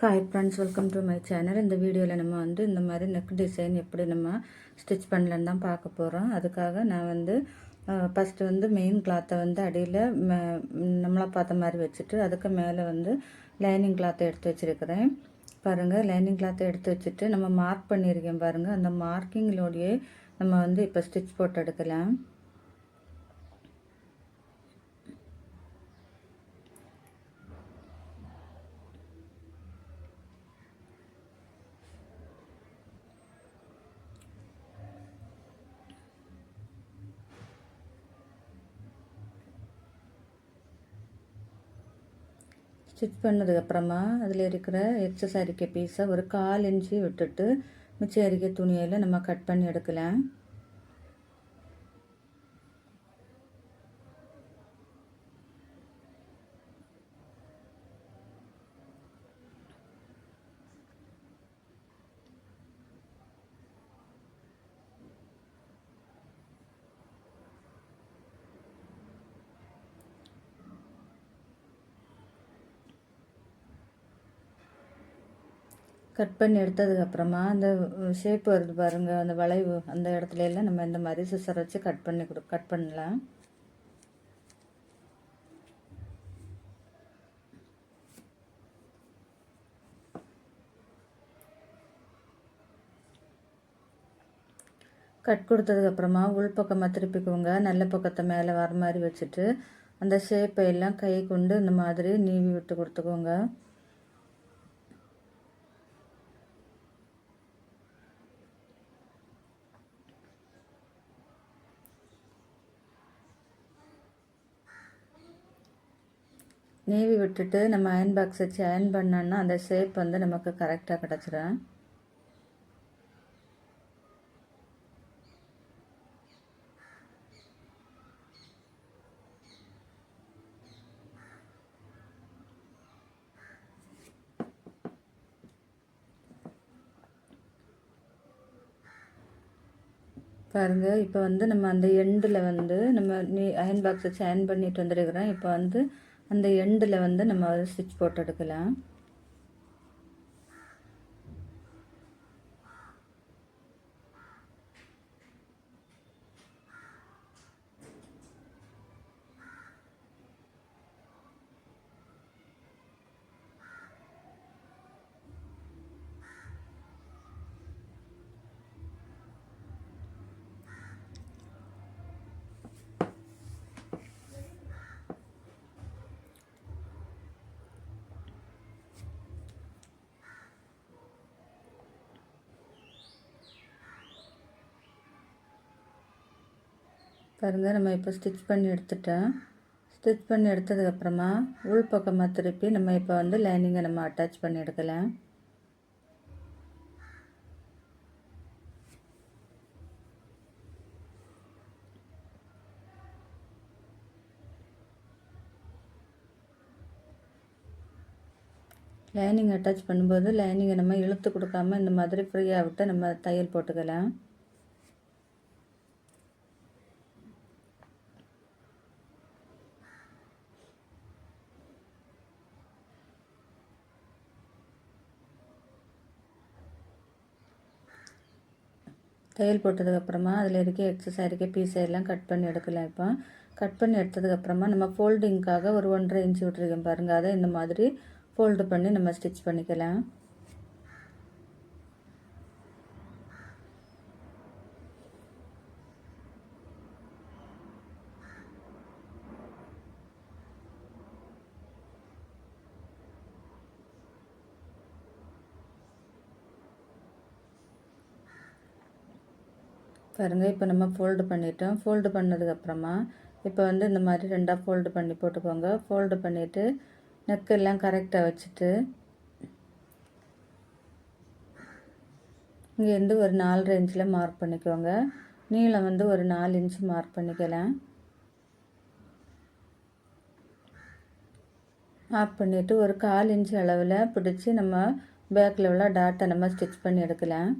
Hi friends welcome to my channel இந்த வீடியோவில் நம்ம வந்து இந்த மாதிரி நெக் டிசைன் எப்படி நம்ம ஸ்டிச் பண்ணலன்னு தான் பார்க்க போகிறோம் அதுக்காக நான் வந்து ஃபஸ்ட்டு வந்து மெயின் கிளாத்தை வந்து அடியில் நம்மளாக பார்த்த மாதிரி வச்சுட்டு அதுக்கு மேலே வந்து லைனிங் கிளாத்தை எடுத்து வச்சுருக்கிறேன். பாருங்கள் லைனிங் கிளாத்தை எடுத்து வச்சுட்டு நம்ம மார்க் பண்ணியிருக்கேன் பாருங்கள் அந்த மார்க்கிங்கிலோடையே நம்ம வந்து இப்போ ஸ்டிச் போட்டு எடுக்கலாம். ஸ்டிச் பண்ணதுக்கப்புறமா அதில் இருக்கிற எக்ஸஸ் அரிக்க பீஸை ஒரு கால் இன்ச்சு விட்டுட்டு மிச்சம் அரிக்க துணியில் நம்ம கட் பண்ணி எடுக்கலாம். கட் பண்ணி எடுத்ததுக்கப்புறமா அந்த ஷேப் வருது பாருங்கள் அந்த வளைவு அந்த இடத்துல எல்லாம் நம்ம இந்த மாதிரி சிசர் வச்சு கட் பண்ணி கொடு கட் பண்ணலாம். கட் கொடுத்ததுக்கப்புறமா உள்பக்கமாக திருப்பிக்குவோங்க நல்ல பக்கத்தை மேலே வர மாதிரி வச்சுட்டு அந்த ஷேப்பை எல்லாம் கை கொண்டு இந்த மாதிரி நீவி விட்டு கொடுத்துக்கோங்க. நேவி விட்டுட்டு நம்ம அயன் பாக்ஸ் வச்சு அயன் பண்ணோன்னா அந்த ஷேப் வந்து நமக்கு கரெக்டாக கிடச்சிடும் பாருங்கள் இப்போ வந்து நம்ம அந்த எண்டில் வந்து நம்ம நீ அயன் பாக்ஸ் வச்சு அயன் பண்ணிட்டு வந்துருக்குறோம் இப்போ வந்து அந்த எண்டில் வந்து நம்ம ஸ்டிச் போட்டு எடுக்கலாம். பாருங்கள் நம்ம இப்போ ஸ்டிச் பண்ணி எடுத்துட்டோம் ஸ்டிச் பண்ணி எடுத்ததுக்கப்புறமா உள் பக்கமாக திருப்பி நம்ம இப்போ வந்து லைனிங்கை நம்ம அட்டாச் பண்ணி எடுக்கலாம். லைனிங் அட்டாச் பண்ணும்போது லைனிங்கை நம்ம இழுத்து கொடுக்காம இந்த மாதிரி ஃப்ரீயாக விட்டு நம்ம தையல் போட்டுக்கலாம். தையல் போட்டதுக்கப்புறமா அதில் இருக்க எக்ஸஸ் இருக்க பீஸை எல்லாம் கட் பண்ணி எடுக்கலாம் இப்போ. கட் பண்ணி எடுத்ததுக்கப்புறமா நம்ம ஃபோல்டிங்க்காக ஒரு ஒன்றரை இன்ச்சு விட்டுருக்கேன் பாருங்கள் அதை இந்த மாதிரி ஃபோல்டு பண்ணி நம்ம ஸ்டிச் பண்ணிக்கலாம். பாருங்கள் இப்போ நம்ம ஃபோல்டு பண்ணிட்டோம். ஃபோல்டு பண்ணதுக்கப்புறமா இப்போ வந்து இந்த மாதிரி ரெண்டாக ஃபோல்டு பண்ணி போட்டுக்கோங்க. ஃபோல்டு பண்ணிவிட்டு நெக்கெல்லாம் கரெக்டாக வச்சுட்டு இங்கேருந்து ஒரு நாலு ரேஞ்சில் மார்க் பண்ணிக்கோங்க. நீளம் வந்து ஒரு நாலு இன்ச்சு மார்க் பண்ணிக்கலாம். மார்க் பண்ணிவிட்டு ஒரு கால் இன்ச்சு அளவில் பிடிச்சி நம்ம பேக்கில் உள்ள டாட்டை நம்ம ஸ்டிச் பண்ணி எடுக்கலாம்.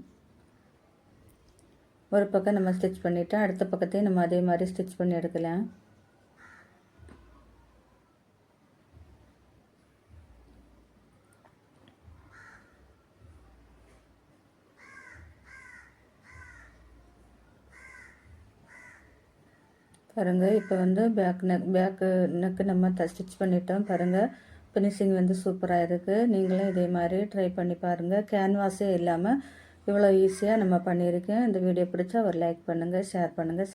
ஒரு பக்கம் நம்ம ஸ்டிச் பண்ணிவிட்டு அடுத்த பக்கத்தையும் நம்ம அதே மாதிரி ஸ்டிச் பண்ணி எடுக்கலாம். பாருங்கள் இப்போ வந்து பேக் நெக் பேக்கு நெக்கு நம்ம த ஸ்டிச் பண்ணிட்டோம். பாருங்கள் ஃபினிஷிங் வந்து சூப்பராக இருக்குது நீங்களும் இதே மாதிரி ட்ரை பண்ணி பாருங்கள் கேன்வாஸே இல்லாமல் இவ்வளோ ஈஸியாக நம்ம பண்ணியிருக்கேன். இந்த வீடியோ பிடிச்சா ஒரு லைக் பண்ணுங்கள் ஷேர் பண்ணுங்கள்